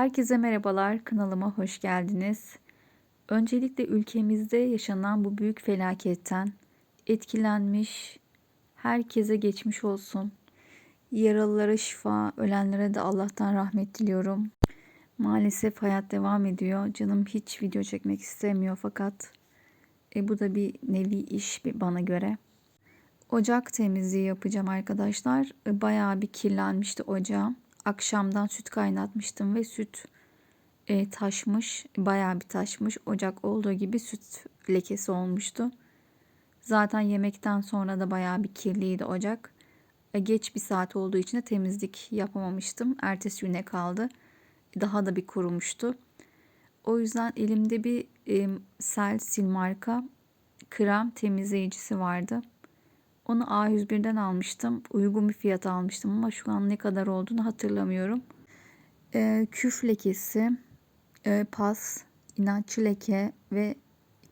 Herkese merhabalar, kanalıma hoş geldiniz. Öncelikle ülkemizde yaşanan bu büyük felaketten etkilenmiş herkese geçmiş olsun. Yaralılara şifa, ölenlere de Allah'tan rahmet diliyorum. Maalesef hayat devam ediyor. Canım hiç video çekmek istemiyor fakat e, bu da bir nevi iş bana göre. Ocak temizliği yapacağım arkadaşlar. E, bayağı bir kirlenmişti ocağım. Akşamdan süt kaynatmıştım ve süt e, taşmış. Bayağı bir taşmış. Ocak olduğu gibi süt lekesi olmuştu. Zaten yemekten sonra da bayağı bir kirliydi ocak. E, geç bir saat olduğu için de temizlik yapamamıştım. Ertesi güne kaldı. Daha da bir kurumuştu. O yüzden elimde bir e, Selsil marka krem temizleyicisi vardı. Onu A101'den almıştım. Uygun bir fiyat almıştım ama şu an ne kadar olduğunu hatırlamıyorum. E, küf lekesi, e, pas, inatçı leke ve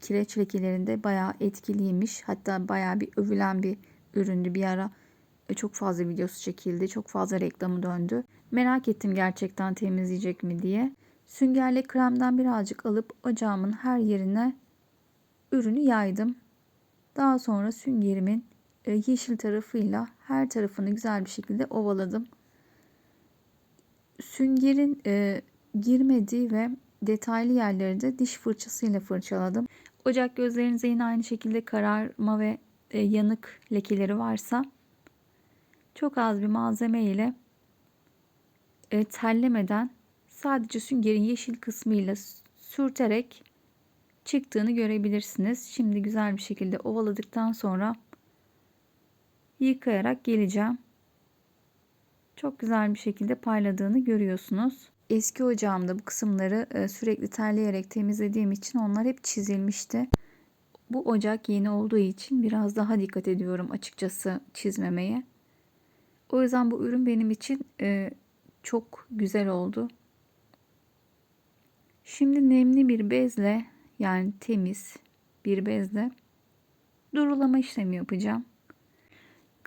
kireç lekelerinde bayağı etkiliymiş. Hatta bayağı bir övülen bir üründü bir ara. E, çok fazla videosu çekildi. Çok fazla reklamı döndü. Merak ettim gerçekten temizleyecek mi diye. Süngerle kremden birazcık alıp ocağımın her yerine ürünü yaydım. Daha sonra süngerimin yeşil tarafıyla her tarafını güzel bir şekilde ovaladım. Süngerin e, girmediği ve detaylı yerleri de diş fırçasıyla fırçaladım. Ocak gözlerinize yine aynı şekilde kararma ve e, yanık lekeleri varsa çok az bir malzeme ile e, terlemeden sadece süngerin yeşil kısmıyla sürterek çıktığını görebilirsiniz. Şimdi güzel bir şekilde ovaladıktan sonra yıkayarak geleceğim. Çok güzel bir şekilde parladığını görüyorsunuz. Eski ocağımda bu kısımları e, sürekli terleyerek temizlediğim için onlar hep çizilmişti. Bu ocak yeni olduğu için biraz daha dikkat ediyorum açıkçası çizmemeye. O yüzden bu ürün benim için e, çok güzel oldu. Şimdi nemli bir bezle yani temiz bir bezle durulama işlemi yapacağım.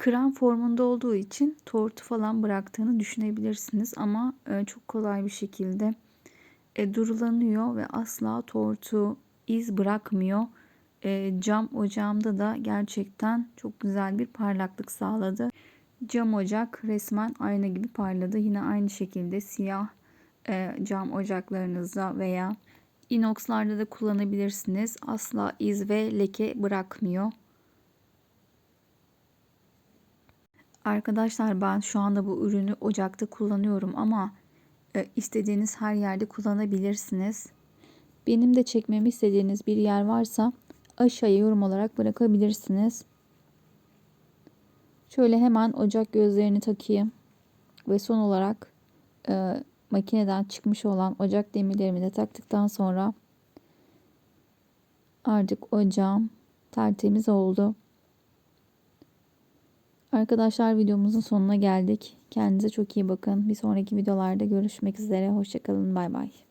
Krem formunda olduğu için tortu falan bıraktığını düşünebilirsiniz ama e, çok kolay bir şekilde e, durulanıyor ve asla tortu iz bırakmıyor. E, cam ocağımda da gerçekten çok güzel bir parlaklık sağladı. Cam ocak resmen ayna gibi parladı. Yine aynı şekilde siyah cam ocaklarınızda veya inoxlarda da kullanabilirsiniz. Asla iz ve leke bırakmıyor. Arkadaşlar ben şu anda bu ürünü ocakta kullanıyorum ama e, istediğiniz her yerde kullanabilirsiniz. Benim de çekmemi istediğiniz bir yer varsa aşağıya yorum olarak bırakabilirsiniz. Şöyle hemen ocak gözlerini takayım. Ve son olarak e, makineden çıkmış olan ocak demirlerimi de taktıktan sonra artık ocağım tertemiz oldu. Arkadaşlar videomuzun sonuna geldik. Kendinize çok iyi bakın. Bir sonraki videolarda görüşmek üzere. Hoşçakalın. Bay bay.